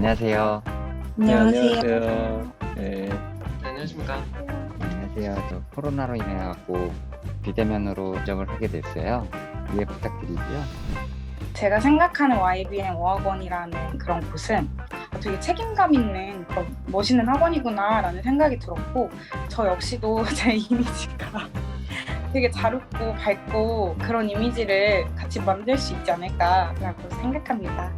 안녕하세요. 안녕하세요. 네, 네, 안녕하십니까. 안녕하세요. 저 코로나로 인해 갖고 비대면으로 인정을 하게 됐어요. 이해 부탁드리고요. 제가 생각하는 YBM 어학원이라는 그런 곳은 되게 책임감 있는 그런 멋있는 학원이구나라는 생각이 들었고 저 역시도 제 이미지가 되게 잘 웃고 밝고 그런 이미지를 같이 만들 수 있지 않을까라고 생각합니다.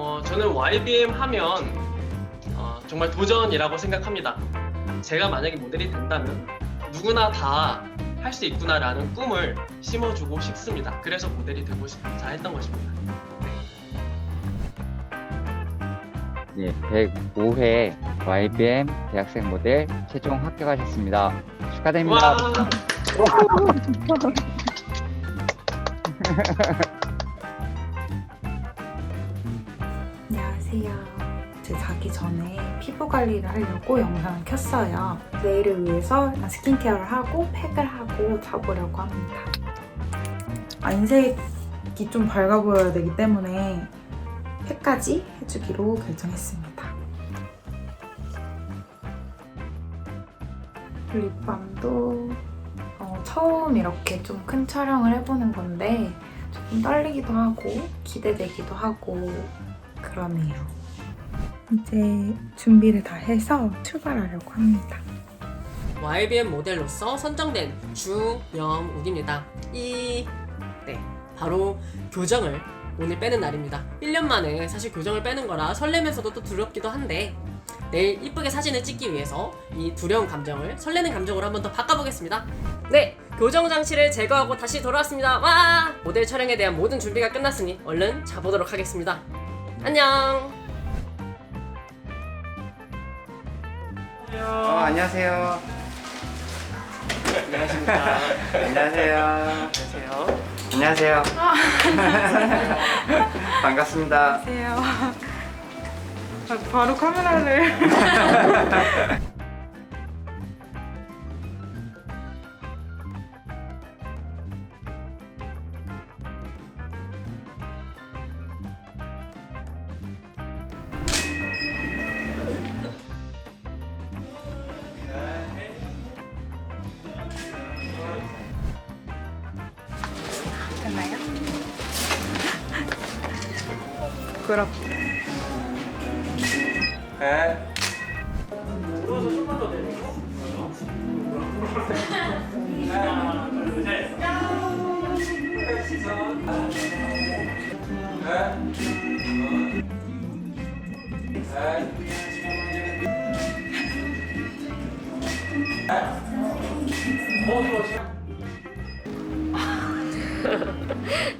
어, 저는 YBM 하면 어, 정말 도전이라고 생각합니다. 제가 만약에 모델이 된다면 누구나 다 할 수 있구나라는 꿈을 심어주고 싶습니다. 그래서 모델이 되고 싶자 했던 것입니다. 네, 105회 YBM 대학생 모델 최종 합격하셨습니다. 축하드립니다. 와, 안녕하세요. 제 자기 전에 피부 관리를 하려고 영상을 켰어요. 내일을 위해서 스킨케어를 하고 팩을 하고 자보려고 합니다. 안색이 좀 밝아 보여야 되기 때문에 팩까지 해주기로 결정했습니다. 립밤도 어, 처음 이렇게 좀 큰 촬영을 해보는 건데 조금 떨리기도 하고 기대되기도 하고 그러네요. 이제 준비를 다 해서 출발하려고 합니다. YBM 모델로서 선정된 주영욱입니다. 이, 네, 바로 교정을 오늘 빼는 날입니다. 1년 만에 사실 교정을 빼는 거라 설레면서도 또 두렵기도 한데 내일 이쁘게 사진을 찍기 위해서 이 두려운 감정을 설레는 감정으로 한 번 더 바꿔보겠습니다. 네, 교정 장치를 제거하고 다시 돌아왔습니다. 와! 모델 촬영에 대한 모든 준비가 끝났으니 얼른 자보도록 하겠습니다. 안녕! 어, 안녕하세요. 안녕하십니까. 안녕하세요. 안녕하세요. 안녕하세요. 반갑습니다. 안녕하세요. 바로 카메라를 부끄럽다.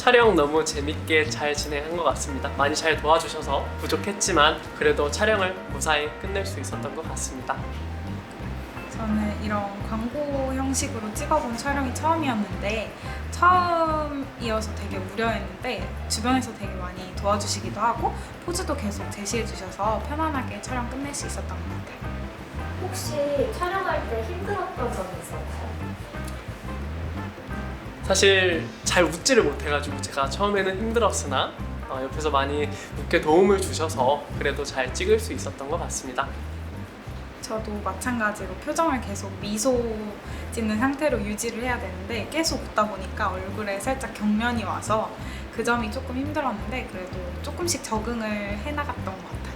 촬영 너무 재밌게 잘 진행한 것 같습니다. 많이 잘 도와주셔서 부족했지만 그래도 촬영을 무사히 끝낼 수 있었던 것 같습니다. 저는 이런 광고 형식으로 찍어본 촬영이 처음이었는데 처음이어서 되게 우려했는데 주변에서 되게 많이 도와주시기도 하고 포즈도 계속 제시해 주셔서 편안하게 촬영 끝낼 수 있었던 것 같아요. 혹시 촬영할 때 힘들었던 점이 있었나요? 사실 잘 웃지를 못해가지고 제가 처음에는 힘들었으나 어, 옆에서 많이 웃게 도움을 주셔서 그래도 잘 찍을 수 있었던 것 같습니다. 저도 마찬가지로 표정을 계속 미소 짓는 상태로 유지를 해야 되는데 계속 웃다 보니까 얼굴에 살짝 경련이 와서 그 점이 조금 힘들었는데 그래도 조금씩 적응을 해나갔던 것 같아요.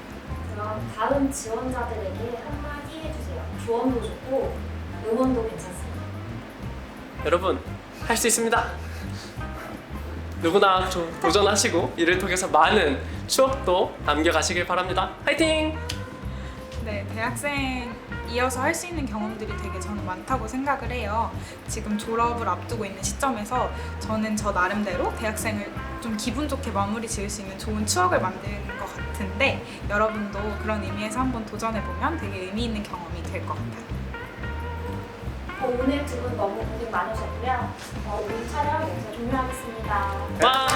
그럼 다음 지원자들에게 한마디 해주세요. 조언도 좋고 응원도 괜찮습니다. 여러분 할 수 있습니다. 누구나 좀 도전하시고 이를 통해서 많은 추억도 남겨가시길 바랍니다. 화이팅! 네, 대학생 이어서 할 수 있는 경험들이 되게 저는 많다고 생각을 해요. 지금 졸업을 앞두고 있는 시점에서 저는 저 나름대로 대학생을 좀 기분 좋게 마무리 지을 수 있는 좋은 추억을 만드는 것 같은데 여러분도 그런 의미에서 한번 도전해보면 되게 의미 있는 경험이 될 것 같아요. 오늘 두 분 너무 고생 많으셨고요. 어, 오늘 촬영 여기서 종료하겠습니다. 와!